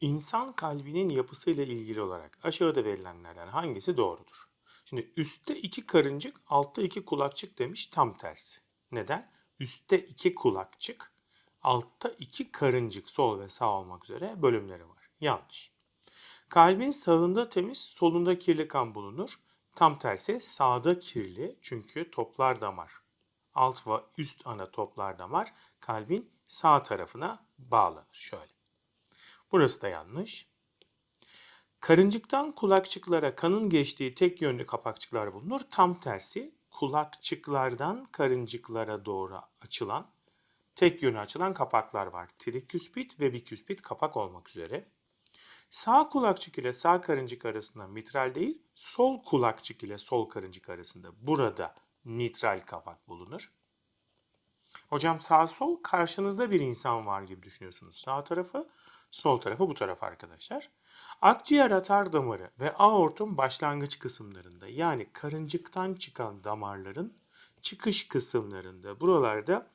İnsan kalbinin yapısıyla ilgili olarak aşağıda verilenlerden hangisi doğrudur? Şimdi üstte iki karıncık, altta iki kulakçık demiş tam tersi. Neden? Üstte iki kulakçık, altta iki karıncık sol ve sağ olmak üzere bölümleri var. Yanlış. Kalbin sağında temiz, solunda kirli kan bulunur. Tam tersi sağda kirli çünkü toplar damar. Alt ve üst ana toplar damar kalbin sağ tarafına bağlanır. Şöyle. Burası da yanlış. Karıncıktan kulakçıklara kanın geçtiği tek yönlü kapakçıklar bulunur. Tam tersi kulakçıklardan karıncıklara doğru açılan tek yönü açılan kapaklar var. Triküspit ve biküspit kapak olmak üzere. Sağ kulakçık ile sağ karıncık arasında mitral değil, sol kulakçık ile sol karıncık arasında burada mitral kapak bulunur. Hocam sağ sol karşınızda bir insan var gibi düşünüyorsunuz. Sağ tarafı, sol tarafı bu taraf arkadaşlar. Akciğer atar damarı ve aortun başlangıç kısımlarında yani karıncıktan çıkan damarların çıkış kısımlarında buralarda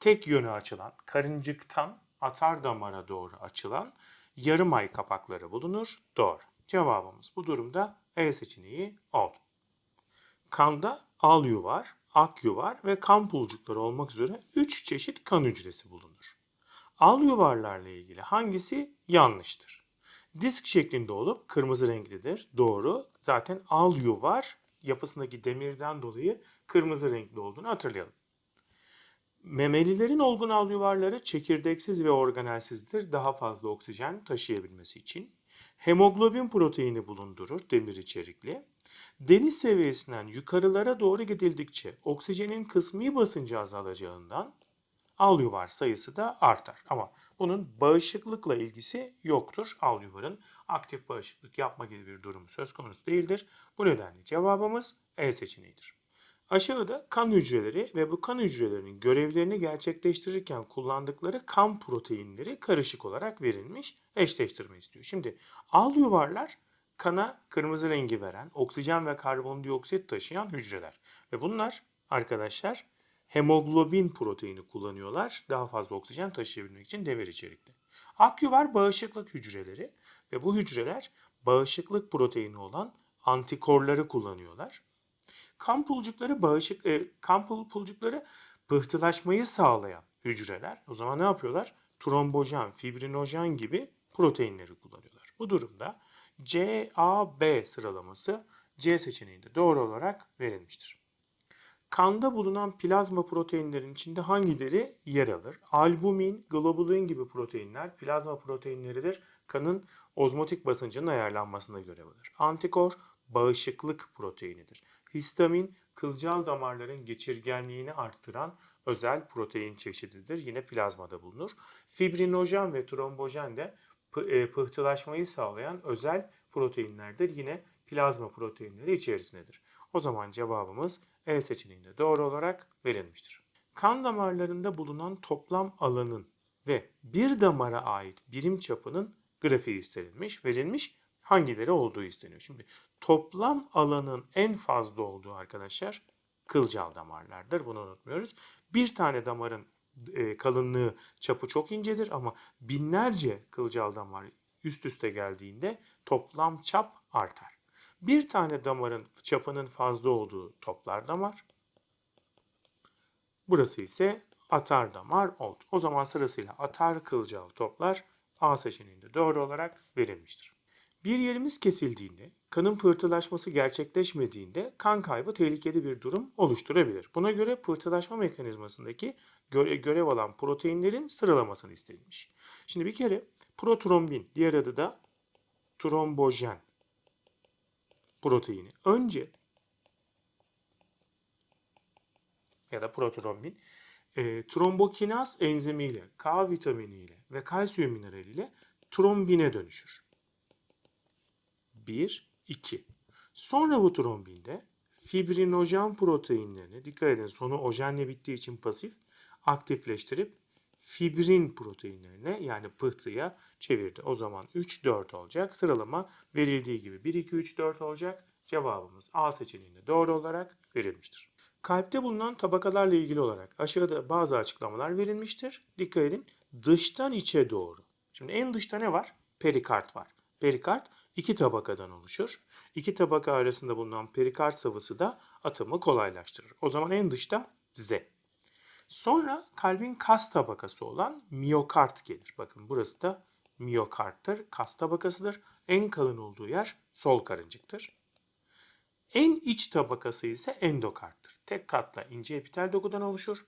tek yönü açılan karıncıktan atar damara doğru açılan yarım ay kapakları bulunur. Doğru. Cevabımız bu durumda E seçeneği oldu. Kanda al yuvar, ak yuvar ve kan pulcukları olmak üzere 3 çeşit kan hücresi bulunur. Al yuvarlarla ilgili hangisi yanlıştır? Disk şeklinde olup kırmızı renklidir. Doğru. Zaten al yuvar yapısındaki demirden dolayı kırmızı renkli olduğunu hatırlayalım. Memelilerin olgun al yuvarları çekirdeksiz ve organelsizdir. Daha fazla oksijen taşıyabilmesi için. Hemoglobin proteini bulundurur demir içerikli. Deniz seviyesinden yukarılara doğru gidildikçe oksijenin kısmi basıncı azalacağından al yuvar sayısı da artar. Ama bunun bağışıklıkla ilgisi yoktur. Al yuvarın aktif bağışıklık yapma gibi bir durumu söz konusu değildir. Bu nedenle cevabımız E seçeneğidir. Aşağıda kan hücreleri ve bu kan hücrelerinin görevlerini gerçekleştirirken kullandıkları kan proteinleri karışık olarak verilmiş eşleştirme istiyor. Şimdi al yuvarlar kana kırmızı rengi veren, oksijen ve karbondioksit taşıyan hücreler. Ve bunlar arkadaşlar hemoglobin proteini kullanıyorlar daha fazla oksijen taşıyabilmek için demir içerikli. Akyuvar bağışıklık hücreleri ve bu hücreler bağışıklık proteini olan antikorları kullanıyorlar. Kan pulcukları bağışık e, kan pul- pulcukları pıhtılaşmayı sağlayan hücreler. O zaman ne yapıyorlar? Trombojen, fibrinojen gibi proteinleri kullanıyorlar. Bu durumda C, A, B sıralaması C seçeneğinde doğru olarak verilmiştir. Kanda bulunan plazma proteinlerin içinde hangileri yer alır? Albumin, globulin gibi proteinler plazma proteinleridir. Kanın ozmotik basıncının ayarlanmasına görev alır. Antikor bağışıklık proteinidir. Histamin kılcal damarların geçirgenliğini arttıran özel protein çeşididir. Yine plazmada bulunur. Fibrinojen ve trombojen de pıhtılaşmayı sağlayan özel proteinlerdir. Yine plazma proteinleri içerisindedir. O zaman cevabımız E seçeneğinde doğru olarak verilmiştir. Kan damarlarında bulunan toplam alanın ve bir damara ait birim çapının grafiği istenilmiş, verilmiş hangileri olduğu isteniyor. Şimdi toplam alanın en fazla olduğu arkadaşlar kılcal damarlardır. Bunu unutmuyoruz. Bir tane damarın e, kalınlığı, çapı çok incedir ama binlerce kılcal damar üst üste geldiğinde toplam çap artar. Bir tane damarın çapının fazla olduğu toplar damar. Burası ise atar damar oldu. O zaman sırasıyla atar kılcal toplar A seçeneğinde doğru olarak verilmiştir. Bir yerimiz kesildiğinde, kanın pıhtılaşması gerçekleşmediğinde kan kaybı tehlikeli bir durum oluşturabilir. Buna göre pıhtılaşma mekanizmasındaki göre- görev alan proteinlerin sıralamasını istenilmiş. Şimdi bir kere protrombin, diğer adı da trombojen proteini. Önce ya da protrombin e, trombokinaz enzimiyle, K vitaminiyle ve kalsiyum mineraliyle trombine dönüşür. 1, 2. Sonra bu trombinde fibrinojen proteinlerini, dikkat edin sonu ojenle bittiği için pasif, aktifleştirip fibrin proteinlerine yani pıhtıya çevirdi. O zaman 3, 4 olacak. Sıralama verildiği gibi 1, 2, 3, 4 olacak. Cevabımız A seçeneğinde doğru olarak verilmiştir. Kalpte bulunan tabakalarla ilgili olarak aşağıda bazı açıklamalar verilmiştir. Dikkat edin dıştan içe doğru. Şimdi en dışta ne var? perikard var. Perikard iki tabakadan oluşur. İki tabaka arasında bulunan perikard sıvısı da atımı kolaylaştırır. O zaman en dışta Z. Sonra kalbin kas tabakası olan miyokard gelir. Bakın burası da miyokardtır. Kas tabakasıdır. En kalın olduğu yer sol karıncıktır. En iç tabakası ise endokarttır. Tek katla ince epitel dokudan oluşur.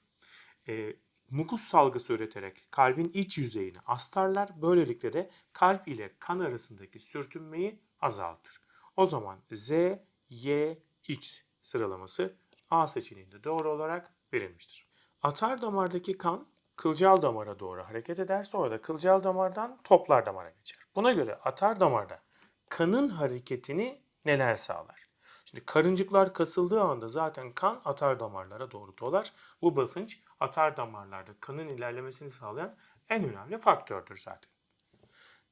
E, mukus salgısı üreterek kalbin iç yüzeyini astarlar. Böylelikle de kalp ile kan arasındaki sürtünmeyi azaltır. O zaman Z, Y, X sıralaması A seçeneğinde doğru olarak verilmiştir. Atar damardaki kan kılcal damara doğru hareket eder. Sonra da kılcal damardan toplar damara geçer. Buna göre atar damarda kanın hareketini neler sağlar? Şimdi karıncıklar kasıldığı anda zaten kan atar damarlara doğru dolar. Bu basınç atar damarlarda kanın ilerlemesini sağlayan en önemli faktördür zaten.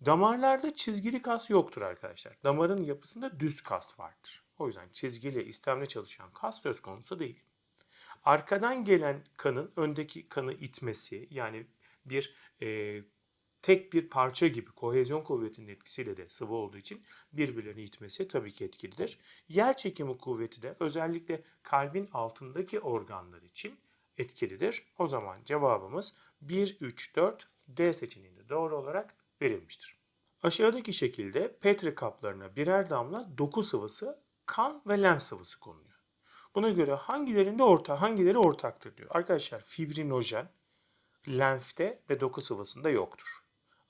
Damarlarda çizgili kas yoktur arkadaşlar. Damarın yapısında düz kas vardır. O yüzden çizgili, istemli çalışan kas söz konusu değil. Arkadan gelen kanın öndeki kanı itmesi yani bir e, tek bir parça gibi kohezyon kuvvetinin etkisiyle de sıvı olduğu için birbirlerini itmesi tabii ki etkilidir. Yer çekimi kuvveti de özellikle kalbin altındaki organlar için etkilidir. O zaman cevabımız 1, 3, 4 D seçeneğinde doğru olarak verilmiştir. Aşağıdaki şekilde Petri kaplarına birer damla doku sıvısı, kan ve lenf sıvısı konuluyor. Buna göre hangilerinde orta, hangileri ortaktır diyor. Arkadaşlar fibrinojen lenfte ve doku sıvısında yoktur.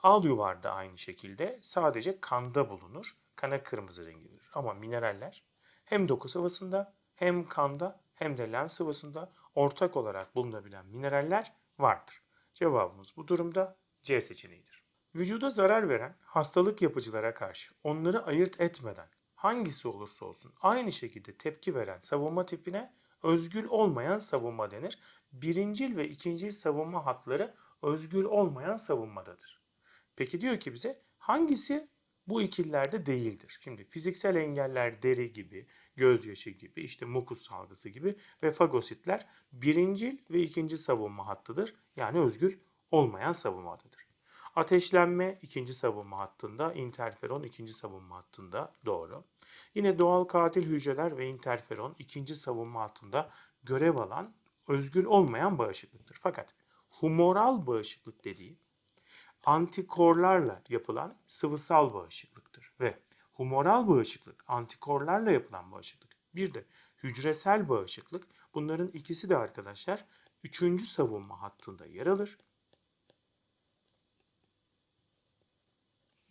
Al yuvarda aynı şekilde sadece kanda bulunur. Kana kırmızı rengi. Ama mineraller hem doku sıvısında hem kanda hem de lenf sıvısında ortak olarak bulunabilen mineraller vardır. Cevabımız bu durumda C seçeneğidir. Vücuda zarar veren hastalık yapıcılara karşı onları ayırt etmeden hangisi olursa olsun aynı şekilde tepki veren savunma tipine özgül olmayan savunma denir. Birincil ve ikincil savunma hatları özgül olmayan savunmadadır. Peki diyor ki bize hangisi bu ikillerde değildir? Şimdi fiziksel engeller deri gibi, gözyaşı gibi, işte mukus salgısı gibi ve fagositler birincil ve ikinci savunma hattıdır. Yani özgür olmayan savunmadadır. Ateşlenme ikinci savunma hattında, interferon ikinci savunma hattında doğru. Yine doğal katil hücreler ve interferon ikinci savunma hattında görev alan özgür olmayan bağışıklıktır. Fakat humoral bağışıklık dediği antikorlarla yapılan sıvısal bağışıklıktır ve humoral bağışıklık antikorlarla yapılan bağışıklık. Bir de hücresel bağışıklık bunların ikisi de arkadaşlar üçüncü savunma hattında yer alır.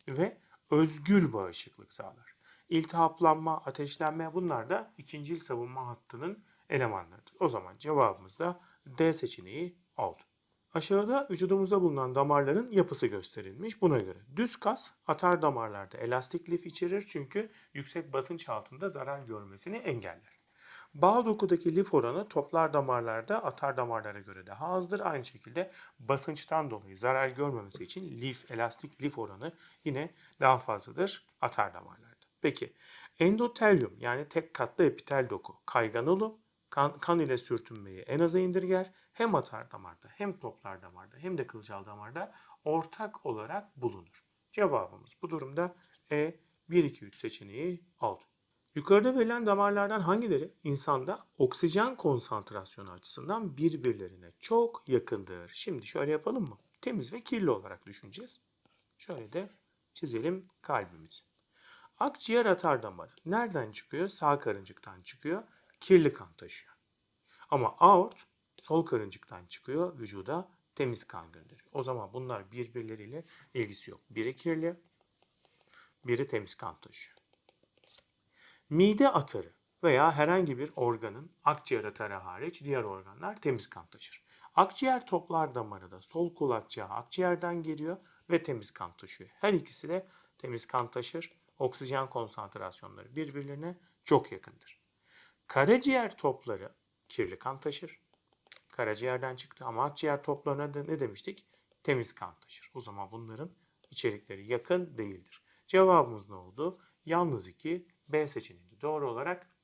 Ve özgür bağışıklık sağlar. İltihaplanma, ateşlenme bunlar da ikinci savunma hattının elemanlarıdır. O zaman cevabımız da D seçeneği oldu. Aşağıda vücudumuzda bulunan damarların yapısı gösterilmiş. Buna göre düz kas atar damarlarda elastik lif içerir çünkü yüksek basınç altında zarar görmesini engeller. Bağ dokudaki lif oranı toplar damarlarda atar damarlara göre daha azdır. Aynı şekilde basınçtan dolayı zarar görmemesi için lif, elastik lif oranı yine daha fazladır atar damarlarda. Peki endotelyum yani tek katlı epitel doku kaygan olup kan, kan ile sürtünmeyi en aza indirger. Hem atar damarda hem toplar damarda hem de kılcal damarda ortak olarak bulunur. Cevabımız bu durumda E 1 2 3 seçeneği oldu. Yukarıda verilen damarlardan hangileri insanda oksijen konsantrasyonu açısından birbirlerine çok yakındır? Şimdi şöyle yapalım mı? Temiz ve kirli olarak düşüneceğiz. Şöyle de çizelim kalbimizi. Akciğer atar damarı nereden çıkıyor? Sağ karıncıktan çıkıyor. Kirli kan taşıyor. Ama aort sol karıncıktan çıkıyor. Vücuda temiz kan gönderiyor. O zaman bunlar birbirleriyle ilgisi yok. Biri kirli, biri temiz kan taşıyor. Mide atarı veya herhangi bir organın akciğer atarı hariç diğer organlar temiz kan taşır. Akciğer toplar damarı da sol kulakçığa akciğerden geliyor ve temiz kan taşıyor. Her ikisi de temiz kan taşır. Oksijen konsantrasyonları birbirlerine çok yakındır. Karaciğer topları kirli kan taşır. Karaciğerden çıktı ama akciğer toplarına da ne demiştik? Temiz kan taşır. O zaman bunların içerikleri yakın değildir. Cevabımız ne oldu? Yalnız 2 B seçeneği doğru olarak